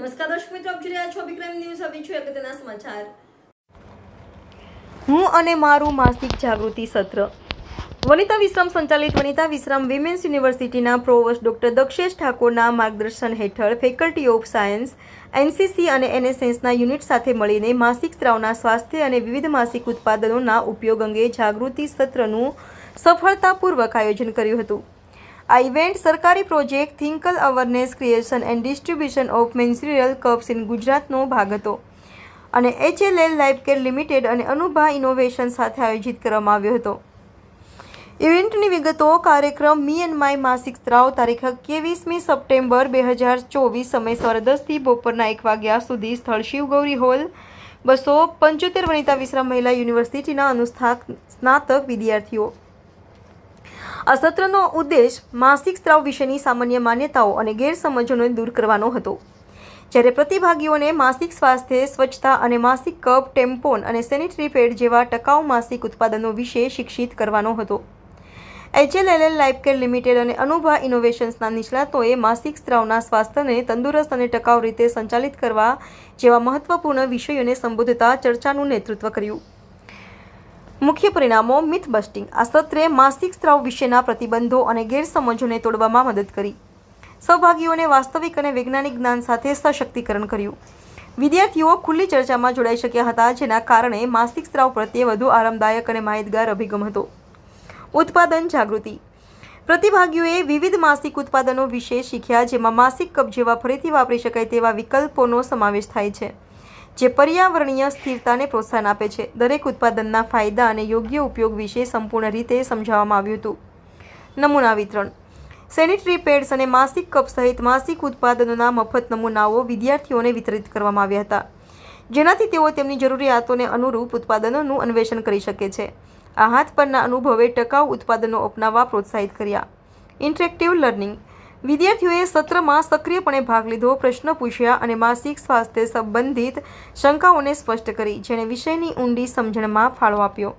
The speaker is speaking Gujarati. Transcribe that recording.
નમસ્કાર દર્શક મિત્રો, આપ જોઈ રહ્યા છો વિક્રમ ન્યૂઝ. હવે છું અગત્યના સમાચાર. હું અને મારું માસિક જાગૃતિ સત્ર. વનિતા વિશ્રામ સંચાલિત વનિતા વિશ્રામ વિમેન્સ યુનિવર્સિટીના પ્રોવોસ્ટ ડોક્ટર દક્ષેશ ઠાકોરના માર્ગદર્શન હેઠળ ફેકલ્ટી ઓફ સાયન્સ એનસીસી અને એનએસએસના યુનિટ સાથે મળીને માસિક સ્ત્રાવના સ્વાસ્થ્ય અને વિવિધ માસિક ઉત્પાદનોના ઉપયોગ અંગે જાગૃતિ સત્રનું સફળતાપૂર્વક આયોજન કર્યું હતું. આ ઇવેન્ટ સરકારી project Thinkal awareness creation and distribution of menstrual cups in ગુજરાતનો ભાગ હતો. અને એચએલએલ લાઇફ કેર લિમિટેડ અને અનુભા ઇનોવેશન સાથે આયોજિત કરવામાં આવ્યો હતો. ઇવેન્ટની વિગતો, કાર્યક્રમ મી એન્ડ માય માસિક સ્ત્રાવ તારીખ એકવીસમી સપ્ટેમ્બર બે હજાર ચોવીસ સમય સવારે દસથી બપોરના એક વાગ્યા સુધી સ્થળ શિવગૌરી હોલ, બસો પંચોતેર વનિતા વિશ્રામ મહિલા યુનિવર્સિટીના અનુસ્થા સ્નાતક વિદ્યાર્થીઓ. આ સત્રનો ઉદ્દેશ માસિક સ્ત્રાવ વિશેની સામાન્ય માન્યતાઓ અને ગેરસમજોને દૂર કરવાનો હતો. જ્યારે પ્રતિભાગીઓને માસિક સ્વાસ્થ્ય, સ્વચ્છતા અને માસિક કપ, ટેમ્પોન અને સેનિટરી પેડ જેવા ટકાઉ માસિક ઉત્પાદનો વિશે શિક્ષિત કરવાનો હતો. એચએલએલએલ લાઇફ કેર લિમિટેડ અને અનુભા ઇનોવેશન્સના નિષ્ણાતોએ માસિક સ્ત્રાવના સ્વાસ્થ્યને તંદુરસ્ત અને ટકાઉ રીતે સંચાલિત કરવા જેવા મહત્વપૂર્ણ વિષયોને સંબોધતા ચર્ચાનું નેતૃત્વ કર્યું. મુખ્ય પરિણામો મિથ બસ્ટિંગ આ સત્રે માસિક સ્ત્રાવ વિશેના પ્રતિબંધો અને ગેરસમજોને તોડવામાં મદદ કરી. સહભાગીઓને વાસ્તવિક અને વૈજ્ઞાનિક જ્ઞાન સાથે સશક્તિકરણ કર્યું. વિદ્યાર્થીઓ ખુલ્લી ચર્ચામાં જોડાઈ શક્યા હતા, જેના કારણે માસિક સ્ત્રાવ પ્રત્યે વધુ આરામદાયક અને માહિતગાર અભિગમ હતો. ઉત્પાદન જાગૃતિ. પ્રતિભાગીઓએ વિવિધ માસિક ઉત્પાદનો વિશે શીખ્યા, જેમાં માસિક કપ જેવા ફરીથી વાપરી શકાય તેવા વિકલ્પોનો સમાવેશ થાય છે. જે પર્યાવરણીય સ્થિરતાને પ્રોત્સાહન આપે છે. દરેક ઉત્પાદનના ફાયદા અને યોગ્ય ઉપયોગ વિશે સંપૂર્ણ રીતે સમજાવવામાં આવ્યું હતું. નમૂના વિતરણ. સેનિટરી પેડ્સ અને માસિક કપ સહિત માસિક ઉત્પાદનોના મફત નમૂનાઓ વિદ્યાર્થીઓને વિતરિત કરવામાં આવ્યા હતા. જેનાથી તેઓ તેમની જરૂરિયાતોને અનુરૂપ ઉત્પાદનોનું અન્વેષણ કરી શકે છે. આ હાથ પરના અનુભવે ટકાઉ ઉત્પાદનો અપનાવવા પ્રોત્સાહિત કર્યા. Interactive learning. વિદ્યાર્થીઓએ સત્રમાં સક્રિયપણે ભાગ લીધો, પ્રશ્નો પૂછ્યા અને માસિક સ્વાસ્થ્ય સંબંધિત શંકાઓને સ્પષ્ટ કરી, જેણે વિષયની ઊંડી સમજણમાં ફાળો આપ્યો.